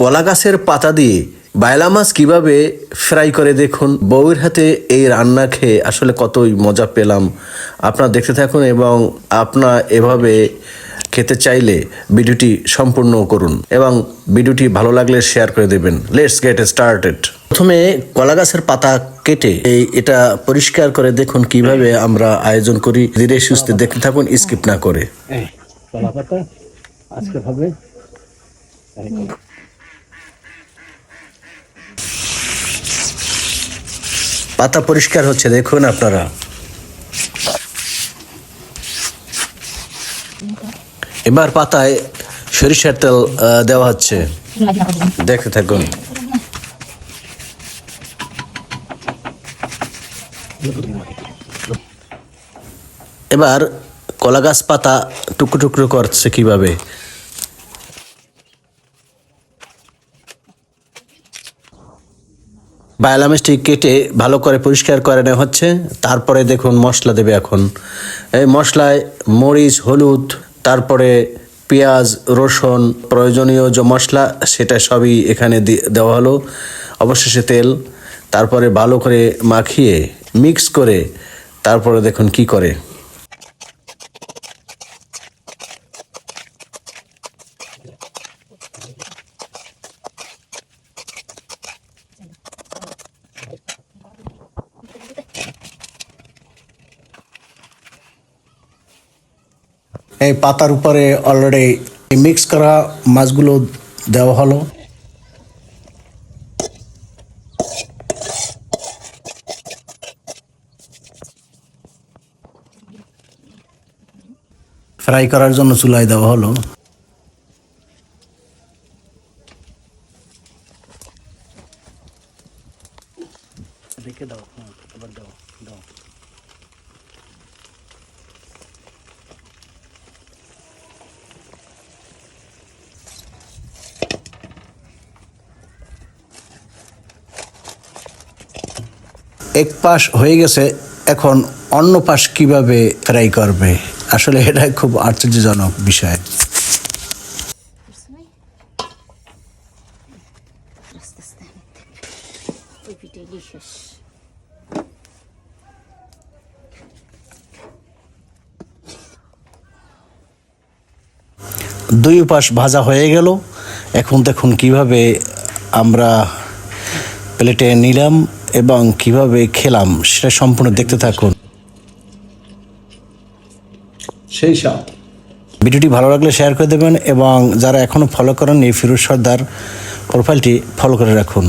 কলা গাছের পাতা দিয়ে বায়লা মাছ কীভাবে ফ্রাই করে দেখুন। বউয়ের হাতে এই রান্না খেয়ে আসলে কতই মজা পেলাম। আপনারা দেখতে থাকুন এবং আপনার এভাবে খেতে চাইলে ভিডিওটি সম্পূর্ণ করুন এবং ভিডিওটি ভালো লাগলে শেয়ার করে দেবেন। লেটস গেট স্টার্টেড প্রথমে কলা গাছের পাতা কেটে এই এটা পরিষ্কার করে দেখুন কীভাবে আমরা আয়োজন করি। ধীরে সুস্থে দেখতে থাকুন স্কিপ না করে। কলা পাতা আজকে হবে। পাতা পরিষ্কার হচ্ছে, দেখুন আপনারা। এবার পাতায় সরিষার তেল দেওয়া হচ্ছে। দেখে থাকুন। এবার কলা গাছ পাতা টুকরো টুকরো করছে কীভাবে? বায়লা মিষ্টি কেটে ভালো করে পরিষ্কার করে নেওয়া হচ্ছে। তারপরে দেখুন মশলা দেবে এখন। এই মশলায় মরিচ, হলুদ, তারপরে পেঁয়াজ, রসুন, প্রয়োজনীয় যে মশলা, সেটা সবই এখানে দেওয়া হলো। অবশেষে তেল। তারপরে ভালো করে মাখিয়ে মিক্স করে তারপরে দেখুন কি করে। এই পাতার উপরে অলরেডি মিক্স করা মাছগুলো দেওয়া হলো। ফ্রাই করার জন্য চুলায় দেওয়া হলো। দেখে দাও হ্যাঁ এবার দাও দাও। এক পাশ হয়ে গেছে, এখন অন্য পাশ কীভাবে ফ্রাই করবে? আসলে এটা খুব আশ্চর্যজনক বিষয়। দুই পাশ ভাজা হয়ে গেল। এখন দেখুন কীভাবে আমরা প্লেটে নিলাম। এবং কীভাবে খেলাম সেটা সম্পূর্ণ দেখতে থাকুন। সেই সব ভিডিওটি ভালো লাগলে শেয়ার করে দেবেন এবং যারা এখনও ফলো করেননি ফিরোজ সর্দার প্রোফাইলটি ফলো করে রাখুন।